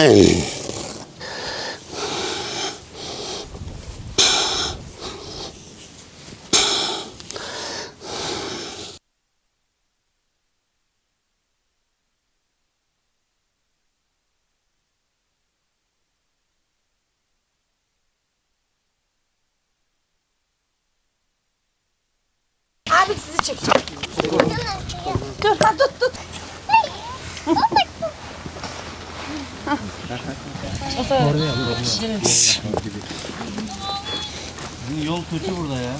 Abi sizi çekecek. Dur. Ha tut tut. Yol kötü burada ya.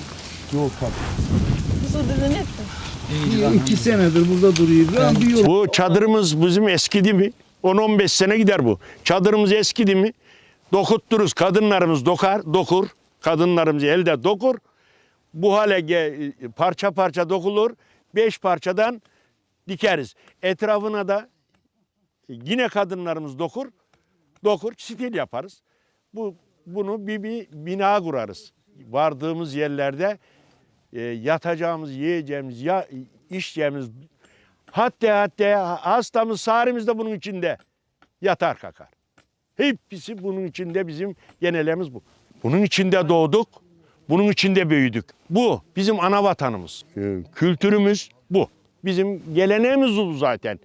İki senedir burada duruyor. Ben bir yol Bu çadırımız bizim eskidi mi? 10-15 sene gider bu. Çadırımız eskidi mi? Dokutturuz. Kadınlarımız dokar, dokur. Kadınlarımız elde dokur. Bu hale parça parça dokulur. Beş parçadan dikeriz. Etrafına da yine kadınlarımız dokur. Dokur, stil yaparız. Bu bunu bir, bir bina kurarız. Vardığımız yerlerde e, yatacağımız, yiyeceğimiz, ya içeceğimiz hatta hatta hastamız sarımız da bunun içinde yatar kakar. Hepsi bunun içinde bizim genelimiz bu. Bunun içinde doğduk, bunun içinde büyüdük. Bu bizim ana vatanımız. Kültürümüz bu. Bizim geleneğimiz bu zaten.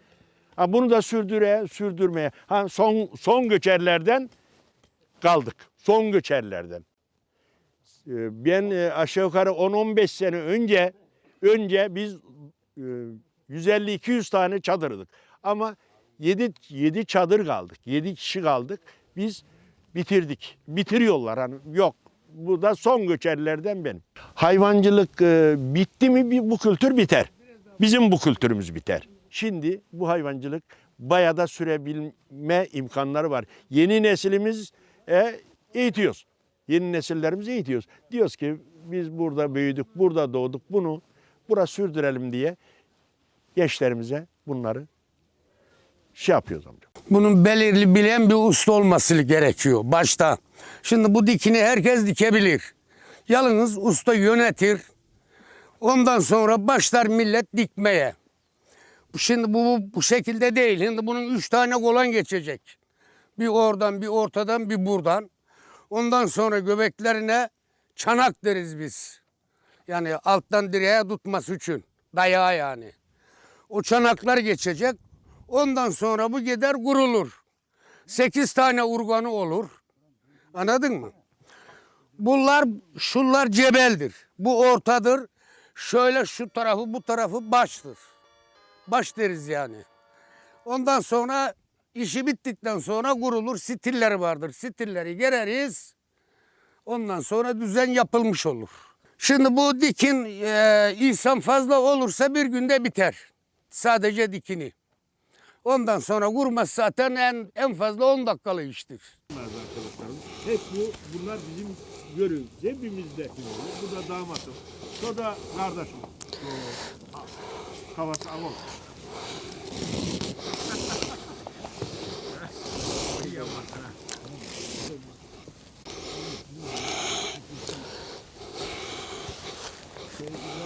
Ha, bunu da sürdüre, sürdürmeye. Ha, son, son göçerlerden kaldık. Son göçerlerden. Ee, Ben e, aşağı yukarı 10-15 sene önce önce biz e, 150-200 tane çadırdık. Ama 7 7 çadır kaldık. 7 kişi kaldık. Biz bitirdik. Bitiriyorlar hani yok. Bu da son göçerlerden benim. Hayvancılık e, bitti mi bu kültür biter. Bizim bu kültürümüz biter. Şimdi bu hayvancılık bayağı da sürebilme imkanları var. Yeni neslimiz e, eğitiyoruz. Yeni nesillerimizi eğitiyoruz. Diyoruz ki biz burada büyüdük, burada doğduk. Bunu bura sürdürelim diye gençlerimize bunları şey yapıyoruz amca. Bunun belirli bilen bir usta olması gerekiyor başta. Şimdi bu dikini herkes dikebilir. Yalnız usta yönetir. Ondan sonra başlar millet dikmeye. Şimdi bu, bu şekilde değil. Şimdi bunun üç tane kolan geçecek. Bir oradan, bir ortadan, bir buradan. Ondan sonra göbeklerine çanak deriz biz. Yani alttan direğe tutması için. Dayağı yani. O çanaklar geçecek. Ondan sonra bu gider kurulur. Sekiz tane urganı olur. Anladın mı? Bunlar şunlar cebeldir. Bu ortadır. Şöyle şu tarafı bu tarafı baştır. Baş deriz yani. Ondan sonra işi bittikten sonra kurulur. Stilleri vardır. Stilleri gereriz. Ondan sonra düzen yapılmış olur. Şimdi bu dikin e, insan fazla olursa bir günde biter. Sadece dikini. Ondan sonra kurması zaten en, en fazla 10 dakikalı iştir. Hep bu, bunlar bizim görüyoruz. Hepimizde. Bu da damatım. Bu da kardeşim havası al olur.